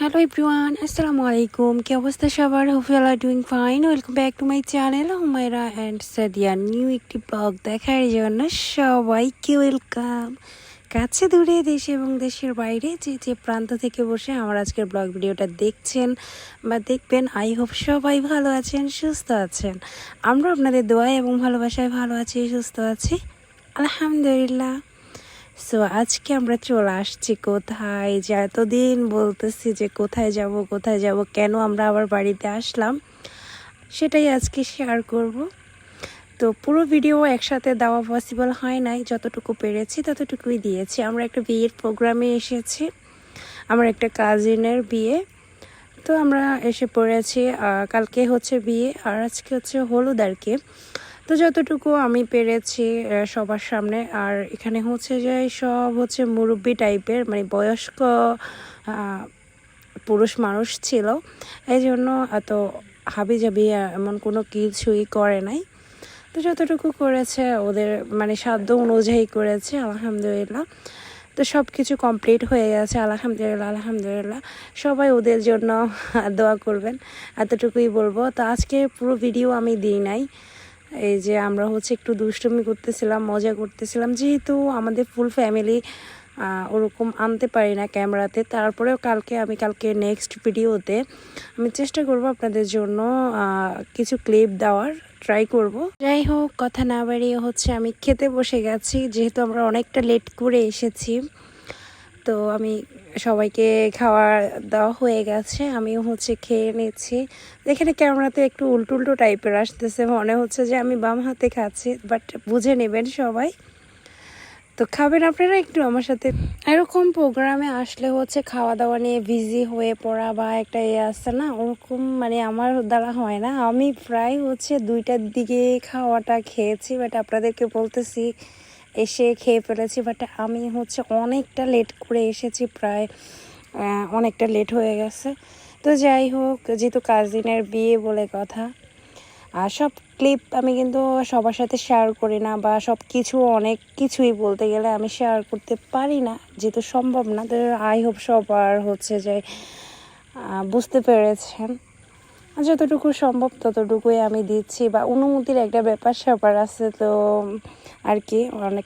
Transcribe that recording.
Hello everyone আসসালামু আলাইকুম কি অবস্থা সবার hope you are doing fine welcome back to my channel Humaira and Sadia new একটি ব্লগ দেখার জন্য সবাইকে ওয়েলকাম কাছে দূরে দেশে এবং দেশের বাইরে যে যে প্রান্ত থেকে বসে আমার আজকের ব্লগ ভিডিওটা দেখছেন বা দেখবেন আই হোপ সবাই ভালো আছেন, সুস্থ আছেন। আমরা আপনাদের দোয়া এবং ভালোবাসায় ভালো আছি, সুস্থ আছি। আলহামদুলিল্লাহ। সো আজকে আমরা চলে আসছি কোথায়? যে এতদিন বলতেছি যে কোথায় যাব কোথায় যাব, কেন আমরা আবার বাড়িতে আসলাম, সেটাই আজকে শেয়ার করব। তো পুরো ভিডিও একসাথে দেওয়া পসিবল হয় নাই, যতটুকু পেরেছি ততটুকুই দিয়েছি। আমরা একটা বিয়ের প্রোগ্রামে এসেছি, আমার একটা কাজিনের বিয়ে। তো আমরা এসে পড়েছি কালকে হচ্ছে বিয়ে, আর আজকে হচ্ছে হলুদ আর কি। তো যতটুকু আমি পেরেছি সবার সামনে। আর এখানে হচ্ছে যে সব হচ্ছে মুরব্বি টাইপের মানে বয়স্ক পুরুষ মানুষ ছিল। এই জন্য এত হাবি জাবি এমন কোনো কিছুই করে নাই। তো যতটুকু করেছে ওদের মানে সাধ্য অনুযায়ী করেছে, আলহামদুলিল্লাহ। তো সব কিছু কমপ্লিট হয়ে গেছে, আলহামদুলিল্লাহ আলহামদুলিল্লাহ। সবাই ওদের জন্য দোয়া করবেন, এতটুকুই বলব। তো আজকে পুরো ভিডিও আমি দিই নাই। এই যে আমরা হচ্ছে একটু দুষ্টুমি করতেছিলাম, মজা করতেছিলাম। যেহেতু আমাদের ফুল ফ্যামিলি ওরকম আনতে পারি না ক্যামেরাতে, তারপরেও কালকে আমি কালকে নেক্সট ভিডিওতে আমি চেষ্টা করব আপনাদের জন্য কিছু ক্লিপ দেওয়ার ট্রাই করব। যাই হোক, কথা না বাড়িয়ে হচ্ছে আমি খেতে বসে গেছি, যেহেতু আমরা অনেকটা লেট করে এসেছি। তো আমি সবাইকে খাওয়া দাওয়া হয়ে গেছে। আমিও হচ্ছে খেয়ে নিচ্ছি। এখানে ক্যামেরাতে একটু উল্টো উল্টো টাইপের আসতেছে। মনে হচ্ছে যে আমি বাম হাতে খাচ্ছি, বাট বুঝে নেবেন সবাই। তো খাবেন আপনারা একটু আমার সাথে। এরকম প্রোগ্রামে আসলে হচ্ছে খাওয়া দাওয়া নিয়ে বিজি হয়ে পড়া বা একটা ইয়ে আসছে না, ওরকম মানে আমার দ্বারা হয় না। আমি প্রায় হচ্ছে দুইটার দিকে খাওয়াটা খেয়েছি, বাট আপনাদেরকে বলতেছি এসে খেয়ে ফেলেছি বাট আমি হচ্ছে অনেকটা লেট করে এসেছি, প্রায় অনেকটা লেট হয়ে গেছে। তো যাই হোক, যেহেতু কাজিনের বিয়ে বলে কথা, আর সব ক্লিপ আমি কিন্তু সবার সাথে শেয়ার করি না, বা সব কিছু অনেক কিছুই বলতে গেলে আমি শেয়ার করতে পারি না, যেহেতু সম্ভব না। তো আই হোপ সবার হচ্ছে যে বুঝতে পেরেছেন। যতটুকু সম্ভব ততটুকুই আমি দিচ্ছি বা অনুমতির একটা ব্যাপার স্যাপার আছে তো আর কি, অনেক